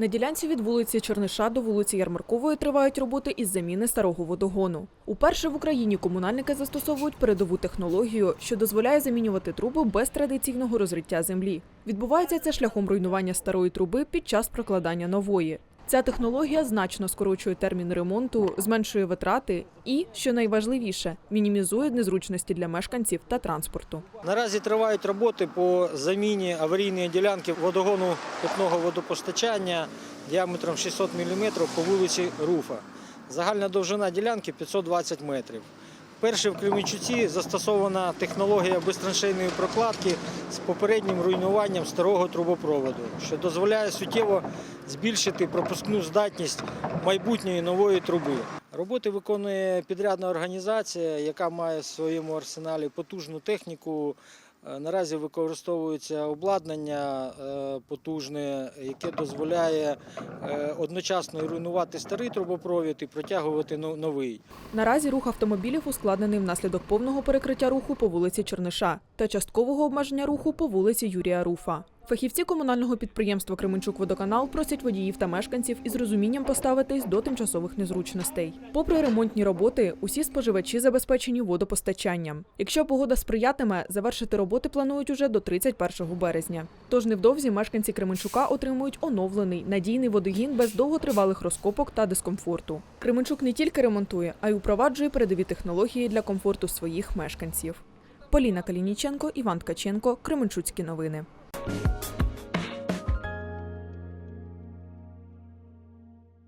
На ділянці від вулиці Черниша до вулиці Ярмаркової тривають роботи із заміни старого водогону. Уперше в Україні комунальники застосовують передову технологію, що дозволяє замінювати труби без традиційного розриття землі. Відбувається це шляхом руйнування старої труби під час прокладання нової. Ця технологія значно скорочує термін ремонту, зменшує витрати і, що найважливіше, мінімізує незручності для мешканців та транспорту. Наразі тривають роботи по заміні аварійної ділянки водогону питного водопостачання діаметром 600 мм по вулиці Руфа. Загальна довжина ділянки 520 метрів. Перше в Кременчуці застосована технологія безтраншейної прокладки з попереднім руйнуванням старого трубопроводу, що дозволяє суттєво збільшити пропускну здатність майбутньої нової труби. Роботи виконує підрядна організація, яка має в своєму арсеналі потужну техніку. Е, Наразі використовується обладнання е, потужне, яке дозволяє е, одночасно руйнувати старий трубопровід і протягувати новий. Наразі рух автомобілів ускладнений внаслідок повного перекриття руху по вулиці Черниша та часткового обмеження руху по вулиці Юрія Руфа. Фахівці комунального підприємства Кременчук-Водоканал просять водіїв та мешканців із розумінням поставитись до тимчасових незручностей. Попри ремонтні роботи, усі споживачі забезпечені водопостачанням. Якщо погода сприятиме, завершити роботи планують уже до 31 березня. Тож невдовзі мешканці Кременчука отримують оновлений надійний водогін без довготривалих розкопок та дискомфорту. Кременчук не тільки ремонтує, а й упроваджує передові технології для комфорту своїх мешканців. Поліна Калініченко, Іван Ткаченко, Кременчуцькі новини. you